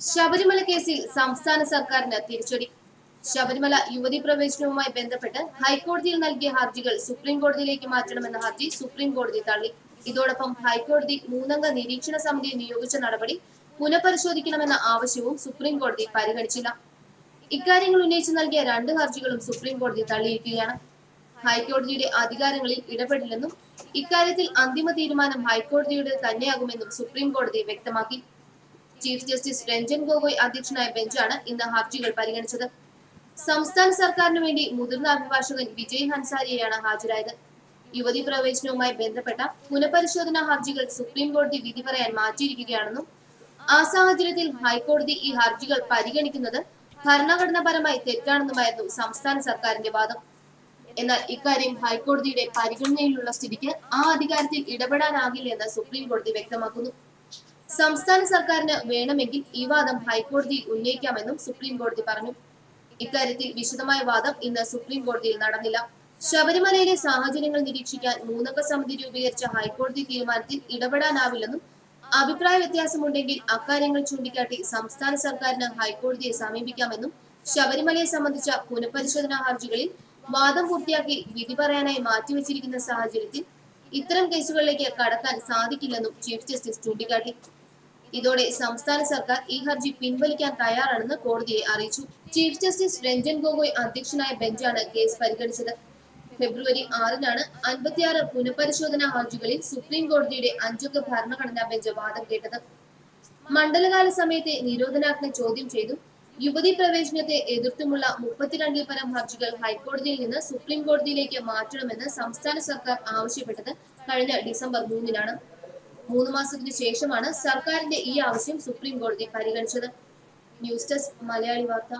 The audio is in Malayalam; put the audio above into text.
ശബരിമല കേസിൽ സംസ്ഥാന സർക്കാരിന് തിരിച്ചടി. ശബരിമല യുവതി പ്രവേശനവുമായി ബന്ധപ്പെട്ട് ഹൈക്കോടതിയിൽ നൽകിയ ഹർജികൾ സുപ്രീം കോടതിയിലേക്ക് മാറ്റണമെന്ന ഹർജി സുപ്രീം കോടതി തള്ളി. ഇതോടൊപ്പം ഹൈക്കോടതി മൂന്നംഗ നിരീക്ഷണ സമിതിയെ നിയോഗിച്ച നടപടി പുനഃപരിശോധിക്കണമെന്ന ആവശ്യവും സുപ്രീം കോടതി പരിഗണിച്ചില്ല. ഇക്കാര്യങ്ങൾ ഉന്നയിച്ച് നൽകിയ രണ്ട് ഹർജികളും സുപ്രീം കോടതി തള്ളിയിരിക്കുകയാണ്. ഹൈക്കോടതിയുടെ അധികാരങ്ങളിൽ ഇടപെടില്ലെന്നും ഇക്കാര്യത്തിൽ അന്തിമ തീരുമാനം ഹൈക്കോടതിയുടെ തന്നെയാകുമെന്നും സുപ്രീം കോടതി വ്യക്തമാക്കി. ചീഫ് ജസ്റ്റിസ് രഞ്ജൻ ഗൊഗോയ് അധ്യക്ഷനായ ബെഞ്ചാണ് ഇന്ന് ഹർജികൾ പരിഗണിച്ചത്. സംസ്ഥാന സർക്കാരിനു വേണ്ടി മുതിർന്ന അഭിഭാഷകൻ വിജയ് ഹൻസാരിയെയാണ് ഹാജരായത്. യുവതി പ്രവേശനവുമായി ബന്ധപ്പെട്ട പുനഃപരിശോധനാ ഹർജികൾ സുപ്രീം കോടതി വിധി പറയാൻ മാറ്റിയിരിക്കുകയാണെന്നും ആ സാഹചര്യത്തിൽ ഹൈക്കോടതി ഈ ഹർജികൾ പരിഗണിക്കുന്നത് ഭരണഘടനാപരമായി തെറ്റാണെന്നുമായിരുന്നു സംസ്ഥാന സർക്കാരിന്റെ വാദം. എന്നാൽ ഇക്കാര്യം ഹൈക്കോടതിയുടെ പരിഗണനയിലുള്ള സ്ഥിതിക്ക് ആ അധികാരത്തിൽ ഇടപെടാനാകില്ലെന്ന് സുപ്രീം കോടതി വ്യക്തമാക്കുന്നു. സംസ്ഥാന സർക്കാരിന് വേണമെങ്കിൽ ഈ വാദം ഹൈക്കോടതിയിൽ ഉന്നയിക്കാമെന്നും സുപ്രീം കോടതി പറഞ്ഞു. ഇക്കാര്യത്തിൽ വിശദമായ വാദം ഇന്ന് സുപ്രീം കോടതിയിൽ നടന്നില്ല. ശബരിമലയിലെ സാഹചര്യങ്ങൾ നിരീക്ഷിക്കാൻ മൂന്നംഗ സമിതി രൂപീകരിച്ച ഹൈക്കോടതി തീരുമാനത്തിൽ ഇടപെടാനാവില്ലെന്നും അഭിപ്രായ വ്യത്യാസമുണ്ടെങ്കിൽ അക്കാര്യങ്ങൾ ചൂണ്ടിക്കാട്ടി സംസ്ഥാന സർക്കാരിന് ഹൈക്കോടതിയെ സമീപിക്കാമെന്നും ശബരിമലയെ സംബന്ധിച്ച പുനഃപരിശോധനാ ഹർജികളിൽ വാദം പൂർത്തിയാക്കി വിധി പറയാനായി മാറ്റിവെച്ചിരിക്കുന്ന സാഹചര്യത്തിൽ ഇത്തരം കേസുകളിലേക്ക് കടക്കാൻ സാധിക്കില്ലെന്നും ചീഫ് ജസ്റ്റിസ് ചൂണ്ടിക്കാട്ടി. ഇതോടെ സംസ്ഥാന സർക്കാർ ഈ ഹർജി പിൻവലിക്കാൻ തയ്യാറാണെന്ന് കോടതിയെ അറിയിച്ചു. ചീഫ് ജസ്റ്റിസ് രഞ്ജൻ ഗൊഗോയ് അധ്യക്ഷനായ ബെഞ്ചാണ് കേസ് പരിഗണിച്ചത്. ഫെബ്രുവരി ആറിനാണ് അൻപത്തിയാറ് പുനഃപരിശോധനാ ഹർജികളിൽ സുപ്രീം കോടതിയുടെ അഞ്ചംഗ ഭരണഘടനാ ബെഞ്ച് വാദം കേട്ടത്. മണ്ഡലകാല സമയത്തെ നിരോധനാജ്ഞ ചോദ്യം ചെയ്തു. യുവതി പ്രവേശനത്തെ എതിർത്തുമുള്ള മുപ്പത്തിരണ്ടിൽ പരം ഹർജികൾ ഹൈക്കോടതിയിൽ നിന്ന് സുപ്രീം കോടതിയിലേക്ക് മാറ്റണമെന്ന് സംസ്ഥാന സർക്കാർ ആവശ്യപ്പെട്ടത് കഴിഞ്ഞ ഡിസംബർ മൂന്നിനാണ്. മൂന്ന് മാസത്തിന് ശേഷമാണ് സർക്കാരിന്റെ ഈ ആവശ്യം സുപ്രീം കോടതി പരിഗണിച്ചത്. ന്യൂസ് ഡെസ്ക് മലയാളി വാർത്ത.